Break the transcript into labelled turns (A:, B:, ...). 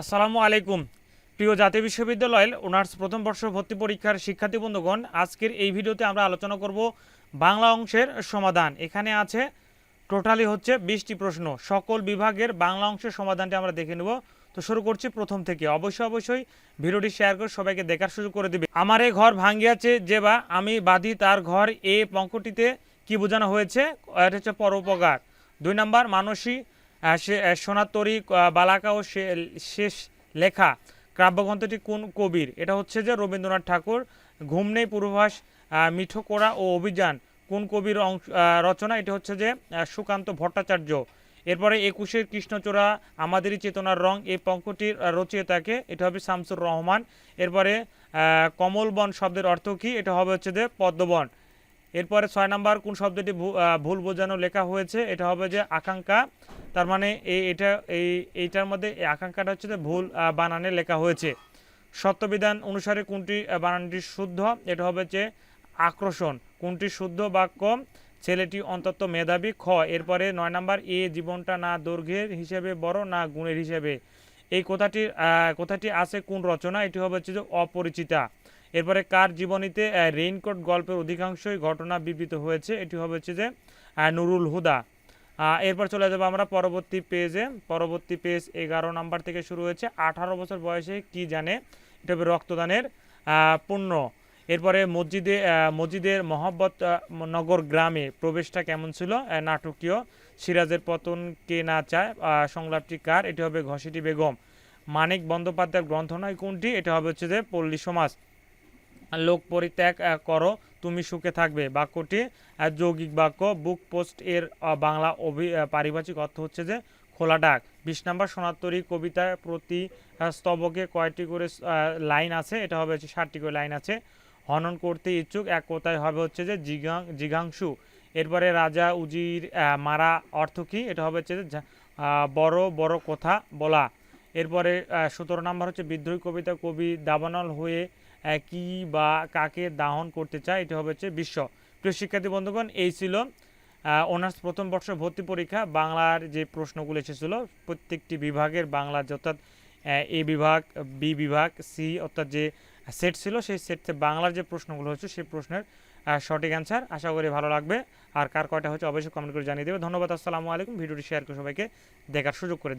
A: আসসালামু আলাইকুম। প্রিয় জাতীয় বিশ্ববিদ্যালয়ের অনার্স প্রথম বর্ষ ভর্তি পরীক্ষার শিক্ষার্থী বন্ধুগণ, আজকের এই ভিডিওতে আমরা আলোচনা করব বাংলা অংশের সমাধান। এখানে আছে, টোটালি হচ্ছে বিশটি প্রশ্ন। সকল বিভাগের বাংলা অংশের সমাধানটি আমরা দেখে নেব। তো শুরু করছি প্রথম থেকে। অবশ্যই অবশ্যই ভিডিওটি শেয়ার করে সবাইকে দেখার সুযোগ করে দিবে। আমার এই ঘর ভাঙ্গিয়াছে যে বা আমি বাঁধি তার ঘর এ পঙ্কটিতে কি বোঝানো হয়েছে এটা হচ্ছে পরোপকার। দুই নাম্বার, মানসী সোনাতরি বালাকা ও শেষ লেখা কাব্যগ্রন্থটি কোন কবির? এটা হচ্ছে যে রবীন্দ্রনাথ ঠাকুর, ঘুম নেই পূর্বাভাস মিঠো কোড়া ও অভিযান। কোন কবির অংশ রচনা? এটা হচ্ছে যে সুকান্ত ভট্টাচার্য। এরপরে একুশের কৃষ্ণচূড়া, আমাদেরই চেতনার রং। এই পঙ্কটির রচয়িতাকে, এটা হবে শামসুর রহমান। এরপরে কমলবন শব্দের অর্থ কি? এটা হবে হচ্ছে যে পদ্মবন। এরপরে ছয় নাম্বার কোন শব্দটি ভুল বোঝানো লেখা হয়েছে এটা হবে যে আকাঙ্ক্ষা। তার মানে এই এটা এই এইটার মধ্যে এই আকাঙ্ক্ষাটা হচ্ছে যে ভুল বানানে লেখা হয়েছে। সত্যবিধান অনুসারে কোনটি বানানটি শুদ্ধ এটা হবে যে আকর্ষণ কোনটি শুদ্ধ বাক্য? ছেলেটি অন্তত মেধাবী খ। এরপরে নয় নাম্বার এ জীবনটা না দৈর্ঘ্যের হিসেবে বড় না গুণের হিসেবে। এই কথাটি আহ, কথাটি আছে কোন রচনা? এটি হবে হচ্ছে যে অপরিচিতা। এরপরে কার জীবনীতে রেইনকোট গল্পের অধিকাংশই ঘটনা বিবৃত হয়েছে? এটি হবে হচ্ছে যে নুরুল হুদা। এরপর চলে যাব আমরা পরবর্তী পেজে। পরবর্তী পেজ এগারো নাম্বার থেকে শুরু হয়েছে। আঠারো বছর বয়সে কি জানে? এটা হবে রক্তদানের পুণ্য। এরপরে মসজিদে মসজিদের মহব্বত নগর গ্রামে প্রবেশটা কেমন ছিল? নাটকীয়। সিরাজের পতন কে না চায়? সংলাপটি কার? এটি হবে ঘসিটি বেগম। মানিক বন্দ্যোপাধ্যায়ের গ্রন্থ নয় কোনটি? এটা হবে হচ্ছে যে পল্লী সমাজ। লোক পরিত্যাগ করো, তুমি সুখে থাকবে। বাক্যটি যৌগিক বাক্য বুক পোস্ট এর বাংলা অভি পারিভাষিক অর্থ হচ্ছে যে খোলা ডাক। বিশ নম্বর সোনাতরী কবিতার প্রতি স্তবকে কয়টি করে লাইন আছে? এটা হবে হচ্ছে ষাটটি করে লাইন আছে। হনন করতে ইচ্ছুক, এক কথায় হবে হচ্ছে যে জিগাং জিগাংশু এরপরে রাজা উজির মারা অর্থ কি? এটা হবে হচ্ছে যে বড় বড় কথা বলা। এরপরে সতেরো নম্বর হচ্ছে বিদ্রোহী কবিতা কবি দাবানল হয়ে কি বা কাকে দাহন করতে চায়, এটা হবে হচ্ছে বিশ্ব। প্রিয় শিক্ষার্থী বন্ধুগণ, এই ছিল অনার্স প্রথম বর্ষ ভর্তি পরীক্ষা। বাংলার যে প্রশ্নগুলো এসেছিল, প্রত্যেকটি বিভাগের বাংলা অর্থাৎ এ বিভাগ, বি বিভাগ, সি অর্থাৎ যে সেট ছিল, সেই সেট বাংলার যে প্রশ্নগুলো হচ্ছে সেই প্রশ্নের সঠিক অ্যান্সার আশা করি ভালো লাগবে। আর কার কয়টা হচ্ছে অবশ্যই কমেন্ট করে জানিয়ে দেবে। ধন্যবাদ, আসসালামু আলাইকুম। ভিডিওটি শেয়ার করে সবাইকে দেখার সুযোগ করে।